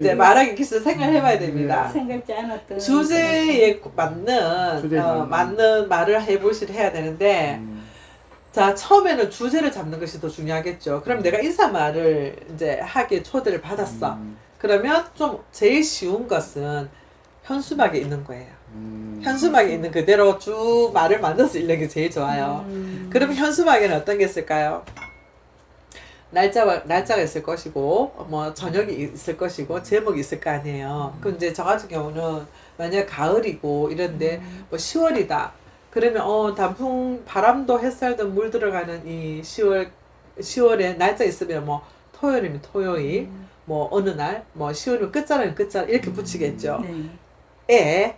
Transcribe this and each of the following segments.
이제 말하기 기술 생각해봐야 됩니다. 생각지 않았던 주제에 맞는 주제에 어, 맞는. 말을 해보실 해야 되는데 음. 자 처음에는 주제를 잡는 것이 더 중요하겠죠. 그럼 내가 인사말을 이제 하기에 초대를 받았어. 음. 그러면 좀 제일 쉬운 것은 현수막에 있는 거예요. 음. 현수막에 있는 그대로 쭉 말을 만들어서 읽는 게 제일 좋아요. 음. 그럼 현수막에는 어떤 게 있을까요? 날짜가 날짜가 있을 것이고 뭐 저녁이 있을 것이고 제목이 있을 거 아니에요. 그럼 이제 저 같은 경우는 만약 가을이고 이런데 뭐 10월이다. 그러면 어 단풍 바람도 햇살도 물 들어가는 이 10월 10월에 날짜 있으면 뭐 토요일이면 토요일 뭐 어느 날 뭐 10월이면 끝자락이면 끝자락 이렇게 붙이겠죠. 네. 에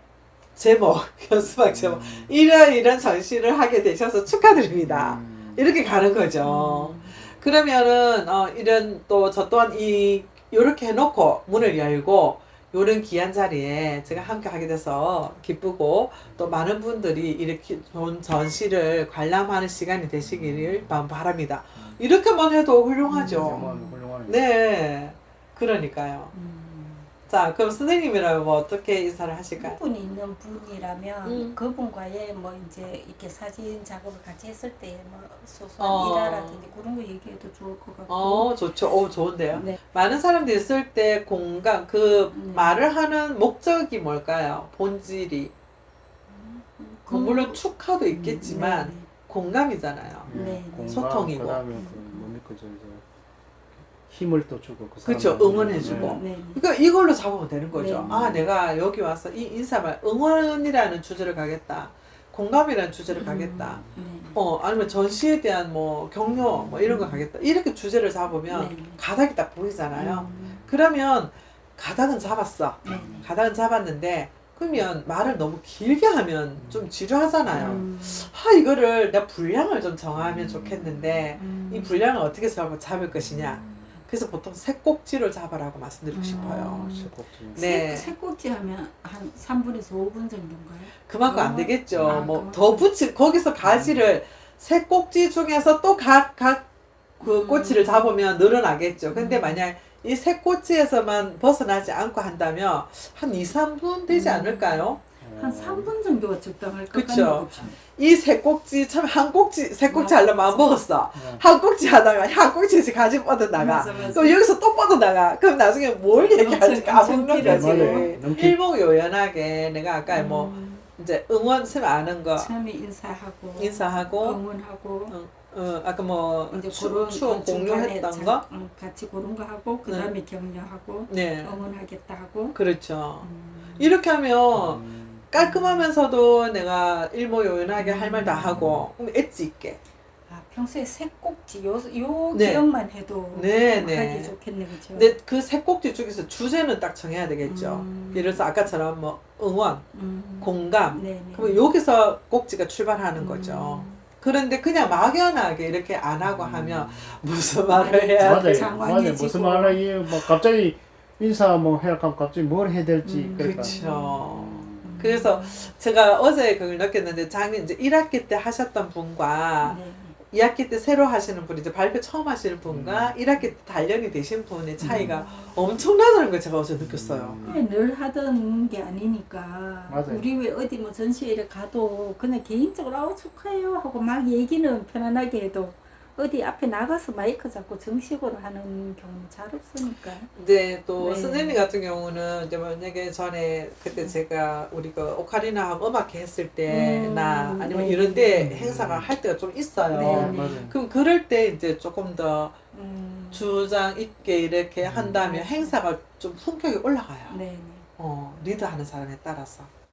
제목 현수막 제목 음. 이런 이런 전시를 하게 되셔서 축하드립니다. 음. 이렇게 가는 거죠. 그러면은 어 이런 또 저 또한 이 요렇게 해놓고 문을 열고 요런 귀한 자리에 제가 함께 하게 돼서 기쁘고 또 많은 분들이 이렇게 좋은 전시를 관람하는 시간이 되시기를 바- 바랍니다. 이렇게만 해도 훌륭하죠. 훌륭하네. 네, 그러니까요. 음. 자, 그럼 선생님이라면 뭐 어떻게 인사를 하실까요? 그분이 있는 분이라면 음. 그분과의 뭐 이제 이렇게 사진 작업을 같이 했을 때 뭐 소소한 어. 일화라든지 그런 거 얘기해도 좋을 것 같고 어, 좋죠. 오, 좋은데요. 네. 많은 사람들이 있을 때 공감, 그 음. 말을 하는 목적이 뭘까요? 본질이. 그- 뭐 물론 축하도 있겠지만 네, 공감이잖아요. 예, 네. 공감, 소통이고. 그다음에 그 뭡니까 저, 저 힘을 또 주고 그 사람한테. 응원해주고. 네. 네. 그러니까 이걸로 잡으면 되는 거죠. 네. 아, 내가 여기 와서 이 인사말, 응원이라는 주제를 가겠다. 공감이라는 주제를 가겠다. 네. 어, 아니면 전시에 대한 뭐 격려, 뭐 이런 거 가겠다. 이렇게 주제를 잡으면 네. 가닥이 딱 보이잖아요. 음. 그러면 가닥은 잡았어. 네. 가닥은 잡았는데, 그러면 말을 너무 길게 하면 좀 지루하잖아요. 음. 하, 이거를 내가 분량을 좀 정하면 좋겠는데, 음. 이 분량을 어떻게 잡, 잡을 것이냐. 그래서 보통 새 꼭지를 잡아라고 말씀드리고 음. 싶어요. 아, 새꼭지. 네. 새, 새꼭지 하면 한 3분에서 5분 정도인가요? 그만큼 안 어. 되겠죠. 아, 뭐. 더 붙이 거기서 가지를 새 꼭지 중에서 또 각 각그 음. 꼬치를 잡으면 늘어나겠죠. 근데 음. 만약 이 새 꼬치에서만 벗어나지 않고 한다면 한 2, 3분 되지 음. 않을까요? 한 3분 정도가 적당할 것 그쵸. 같네요. 그쵸? 이새 꼭지 참 한 꼭지 새 꼭지 하려면 안. 먹었어. 네. 한 꼭지 하다가 한 꼭지에서 가지 뻗어나가. 맞아, 맞아. 그럼 여기서 또 뻗어나가. 그럼 나중에 뭘 얘기할지 까먹는 거지. 일목요연하게 내가 아까 뭐 음, 이제 응원 쓰면 아는 거 처음에 인사하고 인사하고 응원하고 어, 아까 뭐 이제 추, 추억 공유했던 자- 거? 응, 같이 그런 거 하고 그 다음에 격려하고 네. 응원하겠다 하고 그렇죠. 음, 이렇게 하면 음. 깔끔하면서도 내가 일모요연하게 할 말 다 하고 그럼 엣지 있게. 아, 평소에 새꼭지 요, 요 네. 기억만 해도 네, 하기 네. 좋겠네 그죠? 근데 그세 꼭지 중에서 주제는 딱 정해야 되겠죠. 음. 예를 들어서 아까처럼 뭐 응원, 음, 공감. 네, 네. 그러면 여기서 꼭지가 출발하는 거죠. 음. 그런데 그냥 막연하게 이렇게 안 하고 하면 음. 무슨 말을 해야 맞아요. 돼? 장황해지고. 맞아요. 무슨 말을 이뭐 갑자기 인사 뭐 해야 갑자기 뭘 해야 될지 음, 그러니까. 그렇죠. 음. 그래서 제가 어제 그걸 느꼈는데 작년 이제 1학기 때 하셨던 분과 네. 2학기 때 새로 하시는 분 이제 발표 처음 하시는 분과 음. 1학기 때 단련이 되신 분의 차이가 음. 엄청나다는 걸 제가 어제 느꼈어요. 음. 그냥 늘 하던 게 아니니까 맞아요. 우리 왜 어디 뭐 전시회를 가도 그냥 개인적으로 아 축하해요 하고 막 얘기는 편안하게 해도 어디 앞에 나가서 마이크 잡고 정식으로 하는 경우 잘 없으니까 근데 또 네. 선생님 같은 경우는 이제 만약에 전에 그때 제가 우리 그 오카리나하고 음악회 했을 때나 음, 아니면 네. 이런 때 음. 행사가 할 때가 좀 있어요. 네, 어, 네. 그럼 그럴 때 이제 조금 더 음, 주장 있게 이렇게 한다면 음. 행사가 좀 품격이 올라가요. 네, 네. 어, 리드하는 사람에 따라서.